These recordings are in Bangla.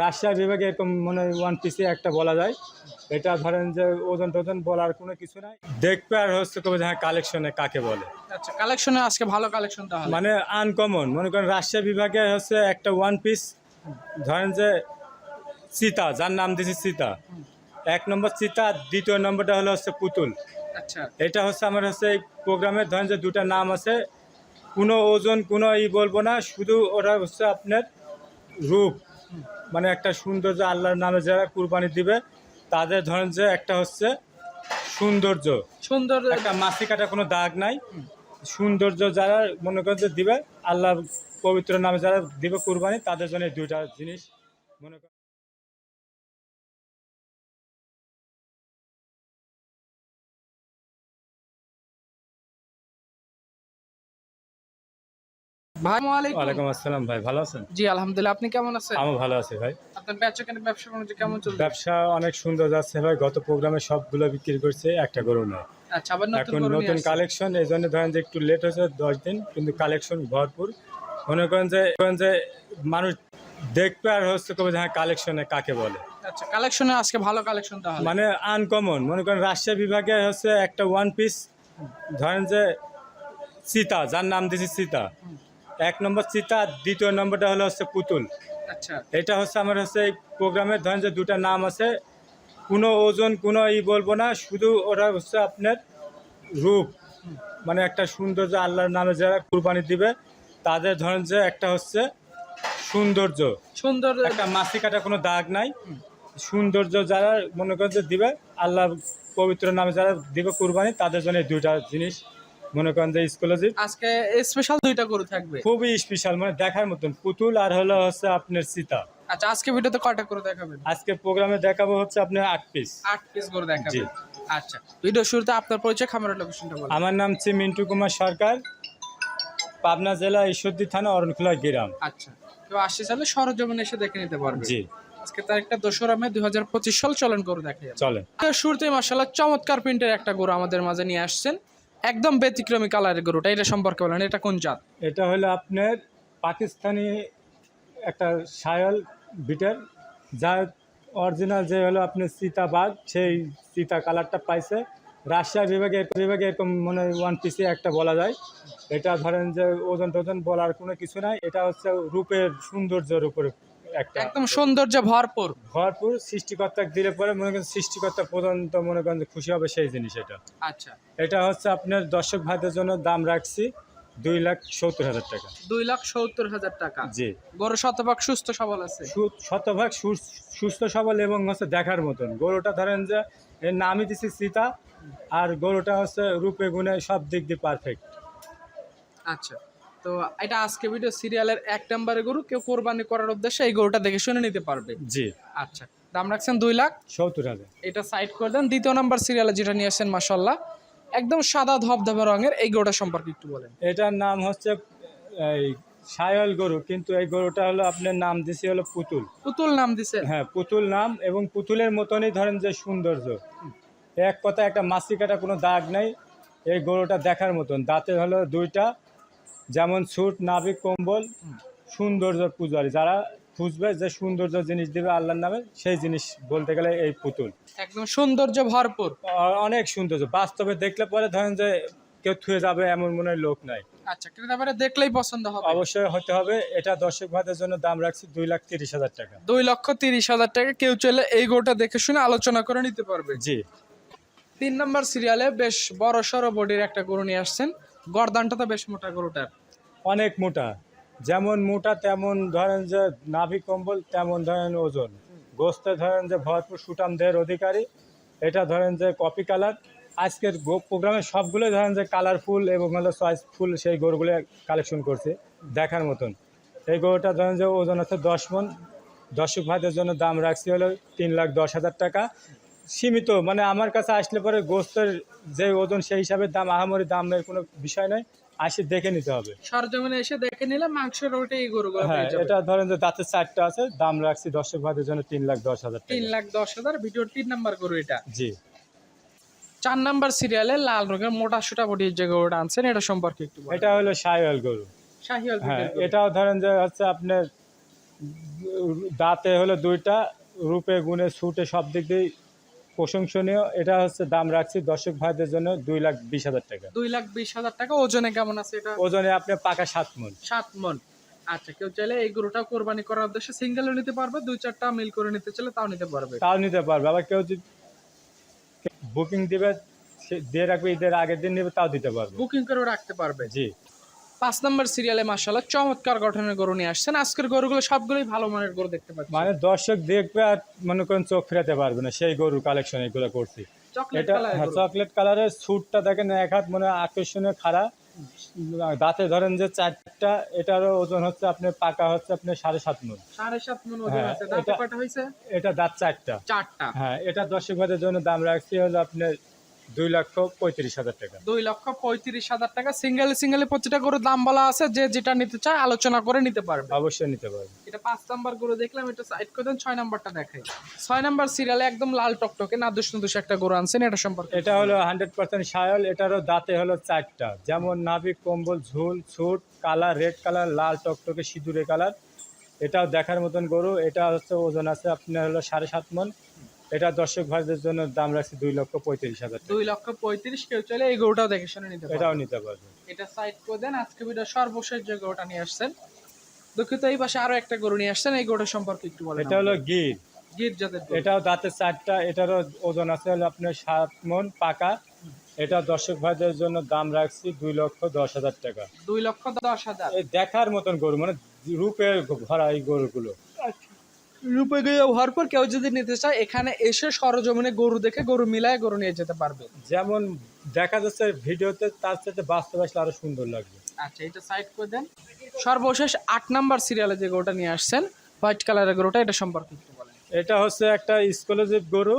রাজশাহী বিভাগে এরকম মনে ওয়ান পিসে একটা বলা যায়। এটা ধরেন যে ওজন টোজন বলার কোনো কিছু নাই। দেখবে আর হচ্ছে কবে হ্যাঁ কালেকশনে কাকে বলে। আচ্ছা কালেকশনে আজকে ভালো কালেকশন মানে আনকমন মনে করেন রাজশাহী বিভাগে হচ্ছে একটা ওয়ান পিস ধরেন যে সীতা যার নাম দিয়েছে সীতা। এক নম্বর সীতা দ্বিতীয় নম্বরটা হলো হচ্ছে পুতুল। আচ্ছা। এটা হচ্ছে আমার হচ্ছে এই প্রোগ্রামের ধরেন যে দুটা নাম আছে। কোনো ওজন কোনো ই বলব না শুধু ওরা হচ্ছে আপনার রূপ। মানে একটা সৌন্দর্য আল্লাহর নামে যারা কুরবানি দিবে তাদের ধরেন যে একটা হচ্ছে সৌন্দর্য। সুন্দর একটা মাসি কাটা কোনো দাগ নাই। সৌন্দর্য যারা মনে করেন যে দিবে আল্লাহ পবিত্র নামে যারা দিবে কুরবানি তাদের জন্য দুইটা জিনিস মনে ভাই ওয়ালাইকুম ওয়ালাইকুম আসসালাম ভাই ভালো আছেন? জি আলহামদুলিল্লাহ আপনি কেমন আছেন? আমি ভালো আছি ভাই। আপনার বেচা কেন ব্যবসা বাণিজ্য কেমন চলছে? ব্যবসা অনেক সুন্দর যাচ্ছে ভাই গত প্রোগ্রামে সবগুলো বিক্রি করছে একটা গরু নয় আচ্ছা আবার নতুন এখন নতুন কালেকশন এই জন্য ধরেন যে একটু লেট হয়েছে দশ দিন কিন্তু কালেকশন ভরপুর। মনে করেন যে করেন যে মানুষ দেখবে আর হচ্ছে কবে যে হ্যাঁ কালেকশনে কাকে বলে। আচ্ছা কালেকশনে আজকে ভালো কালেকশন তাহলে। মানে আনকমন মনে করেন রাজশাহী বিভাগে হচ্ছে একটা ওয়ান পিস ধরেন যে সীতা যার নাম দিয়েছে সীতা। এক নম্বর সীতা দ্বিতীয় নম্বরটা হলো হচ্ছে পুতুল। আচ্ছা। এটা হচ্ছে আমার হচ্ছে এই প্রোগ্রামের ধরেন যে দুটা নাম আছে কোনো ওজন কোনো ই বলব না শুধু ওরা হচ্ছে আপনার রূপ। মানে একটা সৌন্দর্য আল্লাহর নামে যারা কুরবানি দিবে তাদের ধরেন যে একটা হচ্ছে সৌন্দর্য। সুন্দর একটা মাসি কাটা কোনো দাগ নাই। সৌন্দর্য যারা মনে করেন যে দিবে আল্লাহ পবিত্র নামে যারা দিবে কুরবানি তাদের জন্য এই দুইটা জিনিস মনে করেন যে স্কলারশিপ আজকে স্পেশাল দুইটা গরু থাকবে। খুবই স্পেশাল মানে দেখার মতন। পুতুল আর হলো হচ্ছে আপনার সীতা। আচ্ছা আজকে ভিডিওতে কয়টা করে দেখাবেন? আজকে প্রোগ্রামে দেখাবো হচ্ছে আপনার আট পিস আট পিস করে দেখাবেন। আচ্ছা ভিডিও শুরুতে আপনার পরিচয় খামারের লোকেশনটা বলুন। আমার নাম হচ্ছে মিন্টু কুমার সরকার পাবনা জেলা ঈশ্বরদী থানা অরণখোলা গ্রাম। আচ্ছা কেউ আসতে চাইলে সরজমিনে এসে দেখে নিতে পারবে। জি। আজকে তারিখটা দোসরা মে দুই হাজার পঁচিশ সাল চলন করে দেখা যাবে চলে শুরুতেই মার্শাল্লাহ চমৎকার প্রিন্টের একটা গরু আমাদের মাঝে নিয়ে আসছেন। একদম ব্যতিক্রমী কালারের গরুটা, এটা সম্পর্কে বলেন, এটা কোন জাত? এটা হলো আপনার পাকিস্তানি একটা সায়ল বিটের, যার অরিজিনাল যে হলো আপনার সীতাবাগ সেই সীতা কালারটা পাইছে। রাজশাহী বিভাগে বিভাগে এরকম মনে ওয়ান পিসে একটা বলা যায়। এটা ধরেন যে ওজন টোজন বলার কোনো কিছু নাই, এটা হচ্ছে রূপের সৌন্দর্যের উপরে একটা একদম সৌন্দর্য ভরপুর। ভরপুর সৃষ্টিকর্তা দিলে পরে মনে করেন সৃষ্টিকর্তা পর্যন্ত মনে করেন যে খুশি হবে সেই জিনিস এটা। আচ্ছা। এটা হচ্ছে আপনার দর্শক ভাইদের জন্য দাম রাখছি দুই লাখ সত্তর হাজার টাকা। দুই লাখ সত্তর হাজার টাকা। জি। গরু শতভাগ সুস্থ সবল আছে? শতভাগ সুস্থ সবল এবং হচ্ছে দেখার মতন। গরুটা ধরেন যে এর নামই দিছি সীতা আর গরুটা হচ্ছে রূপে গুণে সব দিক দিয়ে পারফেক্ট আচ্ছা। তো এটা আজকে ভিডিও সিরিয়ালের এক নম্বরে গরু কেউ কোরবানি করার উদ্দেশ্যে এই গরুটা দেখে শুনে নিতে পারবে। জি। আচ্ছা দাম রাখছেন দুই লাখ। সত্তর হাজার। এটা সাইড করে দেন। দ্বিতীয় নাম্বার সিরিয়ালে যেটা নিয়ে আসছেন মাসাল্লাহ একদম সাদা ধবধবে রঙের এই গরুটা সম্পর্কে একটু বলেন। এটার নাম হচ্ছে এই সায়ল গরু কিন্তু এই গরুটা হলো আপনার নাম দিছে হলো পুতুল। পুতুল নাম দিছে? হ্যাঁ পুতুল নাম এবং পুতুলের মতনই ধরেন যে সৌন্দর্য। এক কথা একটা মাসি কাটা কোনো দাগ নেই এই গরুটা দেখার মতন। দাঁতে হলো দুইটা যেমন ছুট নাবিক কম্বল সৌন্দর্য পূজারি। যারা খুঁজবে যে সৌন্দর্য জিনিস দিবে আল্লাহর নামে সেই জিনিস বলতে গেলে এই পুতুল। একদম সৌন্দর্য ভরপুর। অনেক সৌন্দর্য। বাস্তবে দেখলে পরে ধরেন যে কেউ থুয়ে যাবে এমন মনে হয় লোক নাই। আচ্ছা ক্রেতাবারে দেখলেই পছন্দ হবে। অবশ্যই হতে হবে। এটা দর্শক ভাইদের জন্য দাম রাখছি দুই লাখ তিরিশ হাজার টাকা। দুই লক্ষ তিরিশ হাজার টাকা। কেউ চলে এই গরুটা দেখে শুনে আলোচনা করে নিতে পারবে। জি। তিন নম্বর সিরিয়ালে বেশ বড় সড়ো বডির একটা গরু নিয়ে আসছেন। গরদানটা তো বেশ মোটা গরুটার। অনেক মোটা। যেমন মোটা, তেমন ধরেন যে নাভি কম্বল, তেমন ধরেন ওজন। গোস্তে ধরেন যে ভরপুর সুটাম দেহের অধিকারী। এটা ধরেন যে কপি কালার। আজকের প্রোগ্রামে সবগুলোই ধরেন যে কালারফুল এবং হলো চয়েস ফুল সেই গরুগুলো কালেকশন করছে দেখার মতন। এই গরুটা ধরেন যে ওজন আছে দশ মন। দর্শক ভাইদের জন্য দাম রাখছি হলো তিন লাখ দশ হাজার টাকা। সীমিত মানে আমার কাছে আসলে পরে গোস্তের যে ওজন সেই হিসাবে দাম আহামরি দামের কোনো বিষয় নয় আসি দেখে নিতে হবে। সরজমিনে এসে দেখে নিলে মাংসের ওটা এই গরুগুলো হ্যাঁ এটা ধরেন যে দাঁতের চারটা আছে দাম রাখছি দর্শক ভাইদের জন্য তিন লাখ দশ হাজার তিন লাখ দশ হাজার ভিডিওর তিন নাম্বার গরু এটা। জি। চার নাম্বার সিরিয়ালে লাল রঙের মোটা সুটা বডির যে গরুটা আনছেন এটা সম্পর্কে একটু। এটা হলো সাইওয়াল গরু। শাহিওয়াল হ্যাঁ গরু। এটাও ধরেন যে হচ্ছে আপনার দাঁতে হলো দুইটা রূপে গুণে ছুটে সব দিক দিয়ে প্রশংসনীয়। এটা হচ্ছে দাম রাখছি দর্শক ভাইদের জন্য দুই লাখ বিশ হাজার টাকা। দুই লাখ বিশ হাজার টাকা। ওজনে কেমন আছে এটা? ওজনে আপনি পাকা সাত মন। সাত মন। আচ্ছা কেউ চাইলে এই গরুটা কোরবানি করার উদ্দেশ্যে সিঙ্গেলও নিতে পারবে দুই চারটা মিল করে নিতে চাইলে তাও নিতে পারবে। তাও নিতে পারবে। আবার কেউ যদি বুকিং দিবে দিয়ে রাখবে ঈদের আগের দিন নেবে তাও দিতে পারবে। বুকিং করে রাখতে পারবে। জি। পাঁচ নম্বর সিরিয়ালে মাসাল্লাহ চমৎকার গঠনের গরু নিয়ে আসছেন। আজকের গরুগুলো সবগুলোই ভালো মানের গরু দেখতে পাচ্ছি। মানে দর্শক দেখবে আর মনে করেন চোখ ফেরাতে পারবে না সেই গরুর কালেকশন এগুলো করছি। চকলেট এটা চকলেট কালারের স্যুটটা দেখেন এক হাত মনে আকর্ষণীয় খাড়া। দাঁতে ধরেন যে চারটা এটারও ওজন হচ্ছে আপনার পাকা হচ্ছে আপনার সাড়ে সাত মন। সাড়ে সাত মন ওজন হ্যাঁ, আছে এটা- এটা দাঁত চারটা। চারটা। হ্যাঁ এটা দর্শক ভাইদের জন্য দাম রাখছি হলো আপনার দুই লক্ষ পঁয়ত্রিশ হাজার টাকা। দুই লক্ষ পঁয়ত্রিশ হাজার টাকা। সিঙ্গেল সিঙ্গেল প্রতিটা গরুর দাম বলা আছে যে যেটা নিতে চায় আলোচনা করে নিতে পারবে। অবশ্যই নিতে পারবে। এটা পাঁচ নাম্বার গরু দেখলাম এটা সাইড করে দেন ছয় নাম্বারটা দেখাই। ছয় নাম্বার সিরিয়ালে একদম লাল টকটকে নাদুস নাদুস একটা গরু আনছেন এটা সম্পর্কে এটা হলো হান্ড্রেড পার্সেন্ট সায়ল এটারও দাঁতে হলো চারটা। যেমন নাভিক কম্বল ঝুল ছুট কালার রেড কালার লাল টকটকে সিঁদুরে কালার। এটাও দেখার মতন গরু। এটা হচ্ছে ওজন আছে আপনার হলো সাড়ে সাত মন। এটা দর্শক ভাইদের জন্য দাম রাখছি দুই লক্ষ পঁয়ত্রিশ হাজার দুই লক্ষ পঁয়ত্রিশ কেউ চলে এই গরুটাও দেখে শুনে নিতে এটাও নিতে পারবে এটা সাইড করে দেন আজকে ভিডিও সর্বশেষ যে গরুটা নিয়ে আসছেন দুঃখিত এই পাশে আরও একটা গরু নিয়ে আসছেন এই গরুটা সম্পর্কে একটু বলেন এটা হলো গির। গির জাতের গরু। এটাও দাঁতের চারটা এটারও ওজন আছে হলো আপনার সাত মন পাকা। এটা দর্শক ভাইদের জন্য দাম রাখছি দুই লক্ষ দশ হাজার টাকা। দুই লক্ষ দশ হাজার। দেখার মতন গরু মানে রূপে ভরা এই গরুগুলো। রূপে গিয়ে হওয়ার পর কেউ যদি নিতে চায় এখানে এসে সরজমিনে গরু দেখে গরু মিলায় গরু নিয়ে যেতে পারবে। যেমন দেখা যাচ্ছে ভিডিওতে তার সাথে বাস্তব আসলে আরও সুন্দর লাগবে। আচ্ছা এটা সাইড করে দেন। সর্বশেষ আট নাম্বার সিরিয়ালে যে গরুটা নিয়ে আসছেন হোয়াইট কালারের গরুটা এটা সম্পর্কে একটু বলেন। এটা হচ্ছে একটা স্কলারশিপ গরু।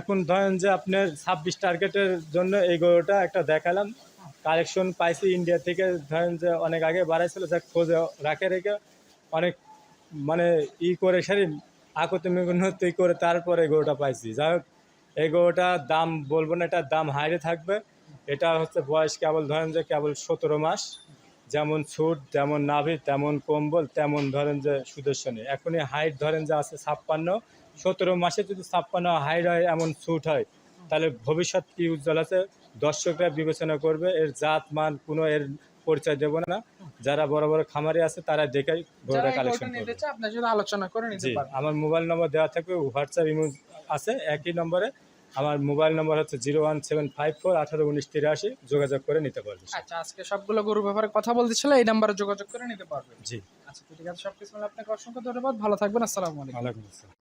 এখন ধরেন যে আপনার ছাব্বিশ টার্গেটের জন্য এই গরুটা একটা দেখালাম। কালেকশন পাইছি ইন্ডিয়া থেকে। ধরেন যে অনেক আগে বাড়াইছিল যা খোঁজে রাখে রেখে অনেক মানে ই করে সারি আকতে মিগুন্নতি করে তারপরে গরুটা পাইছি। যাই হোক, এই গরুটার দাম বলব না এটার দাম হাইরে থাকবে। এটা হচ্ছে বয়স কেবল ধরেন যে কেবল সতেরো মাস। যেমন ছুট যেমন নাভি, তেমন কম্বল, তেমন ধরেন যে সুদর্শনী। এখনই হাইট ধরেন যে আছে ছাপ্পান্ন। সতেরো মাসে যদি ছাপ্পান্ন হাইট হয়, এমন ছুট হয়, তাহলে ভবিষ্যৎ কি উজ্জ্বল আছে? দর্শকরা বিবেচনা করবে, এর জাত মান, কোনো এর পরিচয় দেবো না। যারা বড় বড় খামারি আছে তারা দেখেই যারা গরুটা কালেকশন করবে। আপনার সাথে আলোচনা করে নিতে আমার মোবাইল নম্বর দেওয়া থাকবে হোয়াটসঅ্যাপ ইমো আছে একই নম্বরে। আমার মোবাইল নম্বর হচ্ছে zero one seven five four আঠারো উনিশ তিরাশি যোগাযোগ করে নিতে পারবে। আচ্ছা আজকে সবগুলো গরুর ব্যাপারে কথা বলতেছিল এই নাম্বারে যোগাযোগ করে নিতে পারবে। জি। আচ্ছা ঠিক আছে সবকিছু মিলে আপনাকে অসংখ্য ধন্যবাদ ভালো থাকবেন আসসালামু আলাইকুম। আসসালাম।